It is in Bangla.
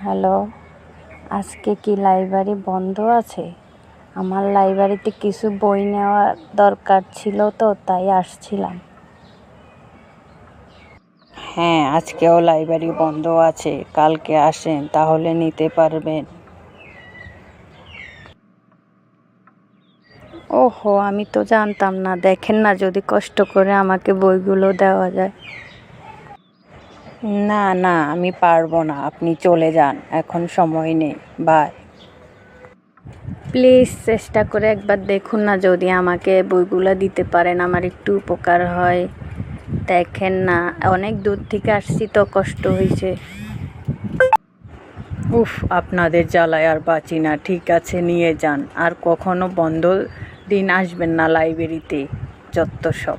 হ্যালো আজকে কি লাইব্রেরি বন্ধ আছে? আমার লাইব্রেরিতে কিছু বই নেওয়ার দরকার ছিল তো তাই আসছিলাম। হ্যাঁ আজকেও লাইব্রেরি বন্ধ আছে কালকে আসেন তাহলে নিতে পারবেন। ওহো আমি তো জানতাম না দেখেন না যদি কষ্ট করে আমাকে বইগুলো দেওয়া যায়। না না আমি পারব না। আপনি চলে যান এখন সময় নেই। বাই। প্লিজ চেষ্টা করে একবার দেখুন না যদি আমাকে বইগুলো দিতে পারেন আমার একটু উপকার হয়। দেখেন না অনেক দূর থেকে আসছি তো কষ্ট হয়েছে। উফ আপনাদের জ্বালায় আর বাঁচি না। ঠিক আছে নিয়ে যান। আর কখনো বন্ধ দিন আসবেন না লাইব্রেরিতে যত সব।